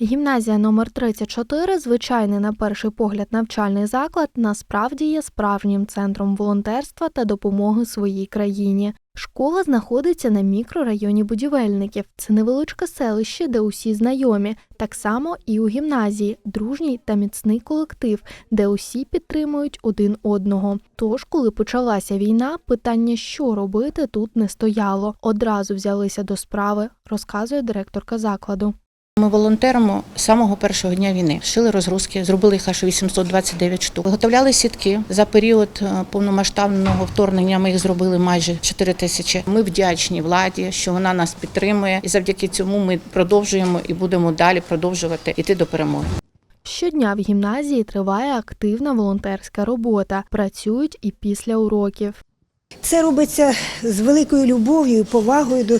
Гімназія номер 34 звичайний на перший погляд навчальний заклад, насправді є справжнім центром волонтерства та допомоги своїй країні. Школа знаходиться на мікрорайоні будівельників. Це невеличке селище, де усі знайомі. Так само і у гімназії дружній та міцний колектив, де усі підтримують один одного. Тож, коли почалася війна, питання, що робити, тут не стояло. Одразу взялися до справи, розказує директорка закладу. Ми волонтеримо з самого першого дня війни. Шили розгрузки, зробили їх аж 829 штук. Виготовляли сітки. За період е, повномасштабного вторгнення ми їх зробили майже 4 тисячі. Ми вдячні владі, що вона нас підтримує, і завдяки цьому ми продовжуємо і будемо далі продовжувати йти до перемоги. Щодня в гімназії триває активна волонтерська робота. Працюють і після уроків. Це робиться з великою любов'ю і повагою до,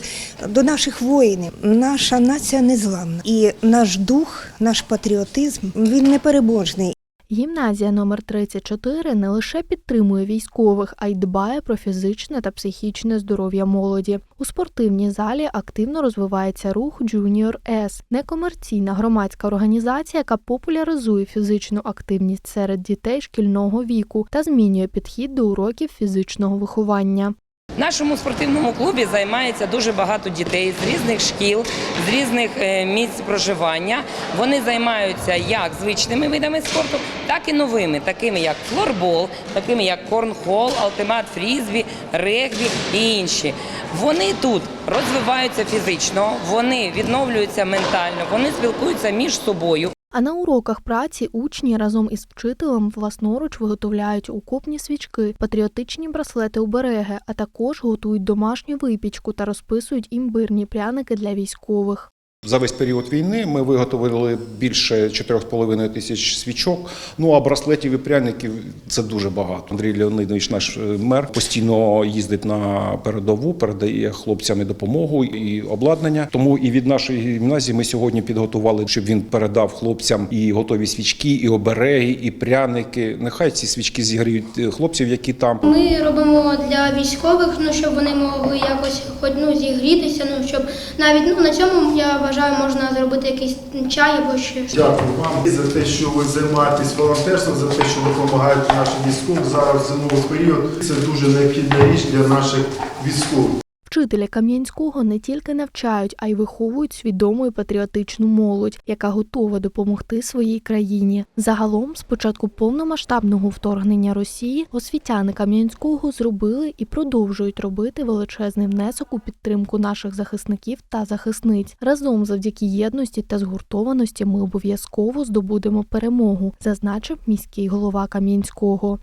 до наших воїнів. Наша нація незламна. І наш дух, наш патріотизм він непереможний. Гімназія номер 34 не лише підтримує військових, а й дбає про фізичне та психічне здоров'я молоді. У спортивній залі активно розвивається рух Junior S – некомерційна громадська організація, яка популяризує фізичну активність серед дітей шкільного віку та змінює підхід до уроків фізичного виховання. Нашому спортивному клубі займається дуже багато дітей з різних шкіл, з різних е, місць проживання. Вони займаються як звичними видами спорту, так і новими, такими як флорбол, такими як корнхол, алтимат фрізбі, регбі і інші. Вони тут розвиваються фізично, вони відновлюються ментально, вони спілкуються між собою. А на уроках праці учні разом із вчителем власноруч виготовляють укупні свічки, патріотичні браслети обереги, а також готують домашню випічку та розписують імбирні пряники для військових. За весь період війни ми виготовили більше 4,5 тисяч свічок. Ну а браслетів і пряників це дуже багато. Андрій Леонидович, наш е, мер, постійно їздить на передову, передає хлопцям і допомогу і обладнання. Тому і від нашої гімназії ми сьогодні підготували, щоб він передав хлопцям і готові свічки, і обереги, і пряники. Нехай ці свічки зігріють е, хлопців, які там. Ми робимо для військових, ну щоб вони могли якось хоч ну зігрітися. Ну щоб навіть ну на цьому я вважаю, можна зробити якийсь чай або ще щось. Дякую вам за те, що ви займаєтесь волонтерством, за те, що ви допомагаєте нашим військовим зараз в зимовий період. Це дуже необхідна річ для наших військових. Вчителі Кам'янського не тільки навчають, а й виховують свідому і патріотичну молодь, яка готова допомогти своїй країні. Загалом, з початку повномасштабного вторгнення Росії, освітяни Кам'янського зробили і продовжують робити величезний внесок у підтримку наших захисників та захисниць. Разом завдяки єдності та згуртованості ми обов'язково здобудемо перемогу, зазначив міський голова Кам'янського.